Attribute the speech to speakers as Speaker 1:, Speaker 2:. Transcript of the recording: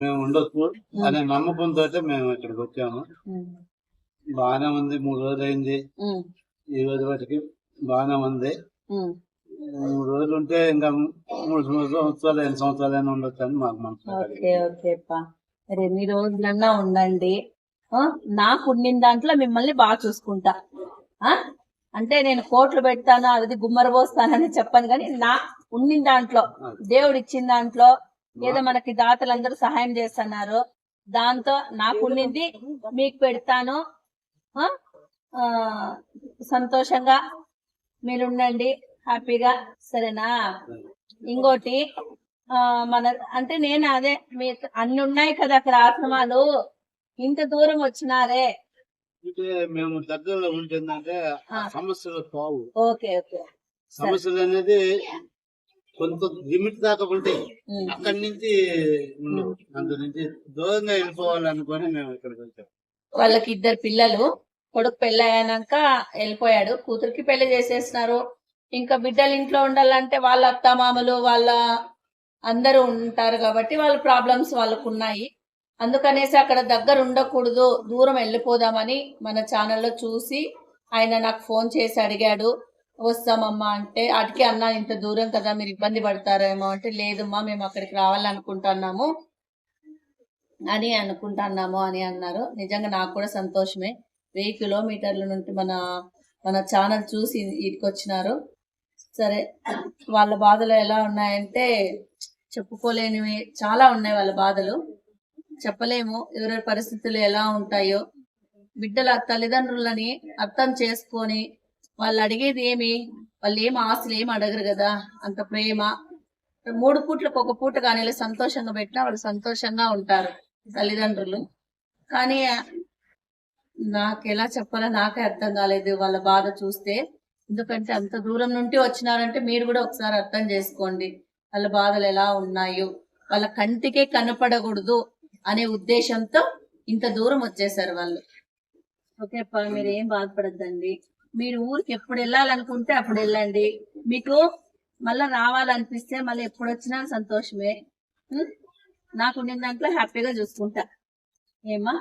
Speaker 1: మేము ఉండొచ్చు అనే నమ్మకంతో మేము ఇక్కడికి వచ్చాము. బాగానే ఉంది మూడు రోజులు అయింది ఈ రోజు వాటికి బాగానే ఉంది. మూడు రోజులు ఉంటే ఇంకా మూడు సంవత్సరాలు ఎన్ని సంవత్సరాలు అయినా ఉండొచ్చు అని మాకు మనసు
Speaker 2: ఓకే ఎన్ని రోజులన్నా ఉండండి. నాకు ఉండిన దాంట్లో మిమ్మల్ని బాగా చూసుకుంటా. అంటే నేను కోట్లు పెడతాను అది గుమ్మర పోస్తానని చెప్పాను కానీ నా ఉండిన దాంట్లో దేవుడు ఇచ్చిన దాంట్లో ఏదో మనకి దాతలందరూ సహాయం చేస్తున్నారు. దాంతో నాకు ఉండింది మీకు పెడతాను. సంతోషంగా మీరు ఉండండి హ్యాపీగా. సరేనా? ఇంకోటి ఆ మన అంటే నేను అదే మీకు అన్ని ఉన్నాయి కదా అక్కడ ఆశ్రమాలు. ఇంత దూరం వచ్చినారే.
Speaker 1: మేము దగ్గరలో ఉంటుందంటే. సమస్యలు పోవు
Speaker 2: ఓకే ఓకే.
Speaker 1: సమస్యలు అనేది కొంత లిమిట్ దాకా ఉంటాయి
Speaker 2: ఉమ్.
Speaker 1: అక్కడి నుంచి ఉండవు. అందు నుంచి దూరంగా వెళ్ళిపోవాలనుకొని మేము ఇక్కడికి వచ్చాం.
Speaker 2: వాళ్ళకి ఇద్దరు పిల్లలు కొడుకు పెళ్ళి అయ్యాక వెళ్ళిపోయాడు. కూతురికి పెళ్ళి చేసేసినారు. ఇంకా బిడ్డలు ఇంట్లో ఉండాలంటే వాళ్ళ అత్తమామలు వాళ్ళ అందరూ ఉంటారు కాబట్టి వాళ్ళ ప్రాబ్లమ్స్ వాళ్ళకు ఉన్నాయి. అందుకనేసి అక్కడ దగ్గర ఉండకూడదు. దూరం వెళ్ళిపోదామని మన ఛానల్లో చూసి ఆయన నాకు ఫోన్ చేసి అడిగాడు. వస్తామమ్మా అంటే అటుకే అన్న ఇంత దూరం కదా మీరు ఇబ్బంది పడతారేమో అంటే లేదమ్మా మేము అక్కడికి రావాలనుకుంటున్నాము అని అనుకుంటున్నాము అని అన్నారు. నిజంగా నాకు కూడా సంతోషమే. వెయ్యి కిలోమీటర్ల నుండి మన మన ఛానల్ చూసి ఇటుకొచ్చినారు. సరే వాళ్ళ బాధలు ఎలా ఉన్నాయంటే చెప్పుకోలేనివి చాలా ఉన్నాయి వాళ్ళ బాధలు. చెప్పలేము ఎవరి పరిస్థితులు ఎలా ఉంటాయో. బిడ్డల తల్లిదండ్రులని అర్థం చేసుకొని వాళ్ళు అడిగేది ఏమి? వాళ్ళు ఏం ఆశలు ఏమి అడగరు కదా? అంత ప్రేమ. మూడు పూట్లకు ఒక పూట కానీ సంతోషంగా పెట్టినా వాళ్ళు సంతోషంగా ఉంటారు తల్లిదండ్రులు. కానీ నాకు ఎలా చెప్పాలో నాకే అర్థం కాలేదు వాళ్ళ బాధ చూస్తే. ఎందుకంటే అంత దూరం నుండి వచ్చినారంటే మీరు కూడా ఒకసారి అర్థం చేసుకోండి. వాళ్ళ బాధలు ఎలా ఉన్నాయో. వాళ్ళ కంటికే కనపడకూడదు అనే ఉద్దేశంతో ఇంత దూరం వచ్చేసారు వాళ్ళు. ఓకే అప్ప మీరు ఏం బాధపడద్దండి. మీరు ఊరికి ఎప్పుడు వెళ్ళాలనుకుంటే అప్పుడు వెళ్ళండి. మీకు మళ్ళీ రావాలనిపిస్తే మళ్ళీ ఎప్పుడు వచ్చినా సంతోషమే నాకు నిన్న దాంట్లో హ్యాపీగా చూసుకుంటా. ఏమా